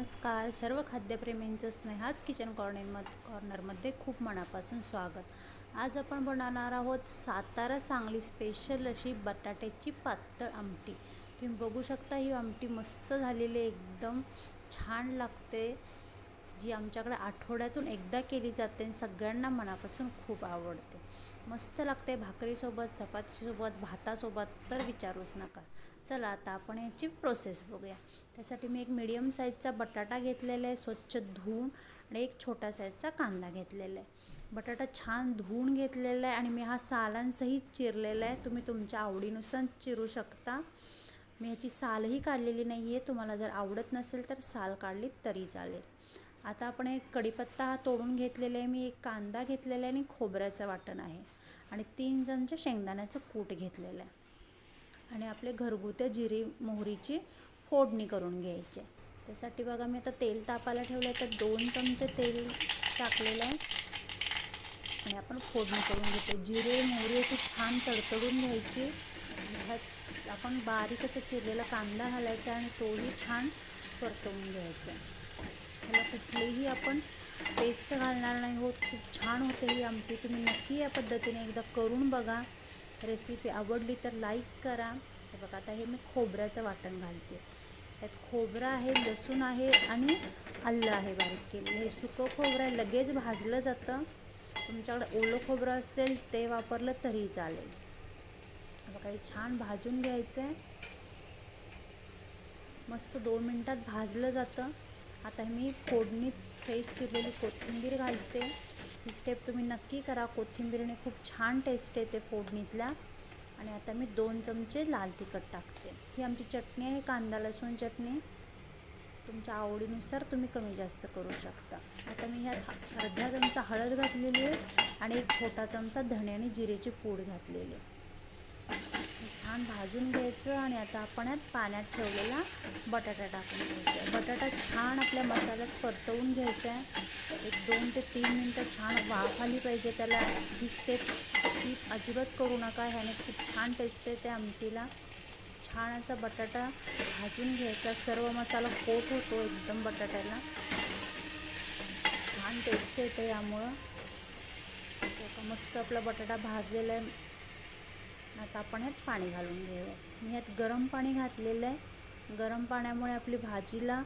नमस्कार. सर्व खाद्यप्रेमींचं स्नेहाच किचन कॉर्नरमध्ये कॉर्नरमध्ये खूप मनापासून स्वागत. आज आपण बनवणार आहोत सातारा सांगली स्पेशल अशी बटाट्याची पातळ आमटी. तुम्ही बघू शकता ही आमटी मस्त झालेली एकदम छान लागते. जी आमच्याकडे आठवड्यातून एकदा केली जाते आणि सगळ्यांना मनापासून खूप आवडते. मस्त लागते भाकरीसोबत चपातीसोबत भातासोबत तर विचारूच नका. चला आता आपण याची प्रोसेस बघूया. त्यासाठी मी एक मिडियम साईजचा बटाटा घेतलेला आहे स्वच्छ धुवून आणि एक छोटा साईजचा कांदा घेतलेला आहे. बटाटा छान धुवून घेतलेला आहे आणि मी हा सालांसहित चिरलेला आहे. तुम्ही तुमच्या आवडीनुसार चिरू शकता. मी ह्याची सालही काढलेली नाही आहे तुम्हाला जर आवडत नसेल तर साल काढली तरी चालेल. आता आपण एक कढीपत्ता हा तोडून घेतलेला आहे. मी एक कांदा घेतलेला आहे आणि खोबऱ्याचं वाटण आहे. आणि तीन चमचे शेंगदाण्याचं कूट घेतलेलं आहे. आणि आपले घरगुती जिरी मोहरीची फोडणी करून घ्यायची त्यासाठी बघा मी आता तेल तापायला ठेवलं आहे तर दोन चमचे तेल टाकलेलं आहे. आणि आपण फोडणी करून घेतो जिरे मोहरी अशी छान तडतडून घ्यायची. ह्यात आपण बारीक असं चिरलेला कांदा घालायचा आणि तोही छान परतवून घ्यायचा ह्याला कुठलीही आपण पेस्ट घालणार नाही होत. खूप छान होते ही आमटी. तुम्ही नक्की या पद्धतीने एकदा करून बघा. रेसिपी आवडली तर लाईक करा. तर बघा आता हे मी खोबऱ्याचं वाटण घालते. त्यात खोबरं आहे लसूण आहे आणि आलं आहे बारीक केलेलं. हे सुकं खोबरं आहे लगेच भाजलं जातं. तुमच्याकडे ओलं खोबरं असेल ते वापरलं तरी चालेल. बघा हे छान भाजून घ्यायचं आहे मस्त दोन मिनटात भाजलं जातं. आता मी फोडणीत फ्रेश चिरलेली कोथिंबीर घालते. ही स्टेप तुम्ही नक्की करा. कोथिंबीरने खूप छान टेस्ट येते फोडणीतल्या. आणि आता मी दोन चमचे लाल तिखट टाकते. ही आमची चटणी आहे कांदा लसूण चटणी. तुमच्या आवडीनुसार तुम्ही कमी जास्त करू शकता. आता मी ह्यात अर्धा चमचा हळद घातलेली आहे आणि एक छोटा चमचा धणे आणि जिरेची पूड घातलेली आहे. छान भाजून घ्यायचं आणि आता आपण यात पाण्यात ठेवलेला बटाटा टाकून घ्यायचा. बटाटा छान आपल्या मसाल्यात परतवून घ्यायचा आहे. एक दोन ते तीन मिनटं छान वाफ आली पाहिजे त्याला. ही स्टेप ही अजिबात करू नका. ह्याने खूप छान टेस्ट येते आमटीला. छान असा बटाटा भाजून घ्यायचा. सर्व मसाला कोट होतो एकदम बटाट्याला. छान टेस्ट येते यामुळं. मस्त आपला बटाटा भाजलेला आहे. आता आपण ह्यात पाणी घालून घेऊया. मी ह्यात गरम पाणी घातलेलं आहे. गरम पाण्यामुळे आपली भाजीला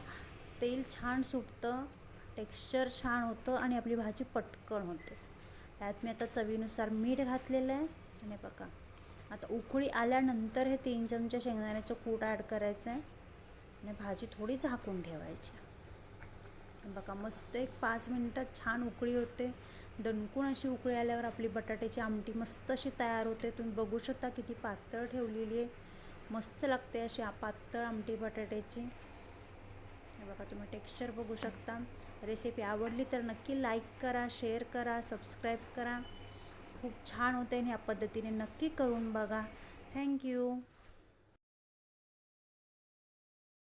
तेल छान सुटतं टेक्स्चर छान होतं आणि आपली भाजी पटकन होते. त्यात मी आता चवीनुसार मीठ घातलेलं आहे. आणि बघा आता उकळी आल्यानंतर हे तीन चमचे शेंगदाण्याचं कूट ॲड करायचं आहे. आणि भाजी थोडी झाकून ठेवायची बघा मस्त एक पाच मिनटात छान उकळी होते. दणकून अशी उकळी आल्यावर आपली बटाट्याची आमटी मस्त अशी तयार होते. तुम्ही बघू शकता किती पातळ ठेवलेली आहे. मस्त लागते अशी पातळ आमटी बटाट्याची. हे बघा तुम्ही टेक्स्चर बघू शकता. रेसिपी आवडली तर नक्की लाईक करा शेअर करा सबस्क्राईब करा. खूप छान होते आणि ह्या पद्धतीने नक्की करून बघा. थँक्यू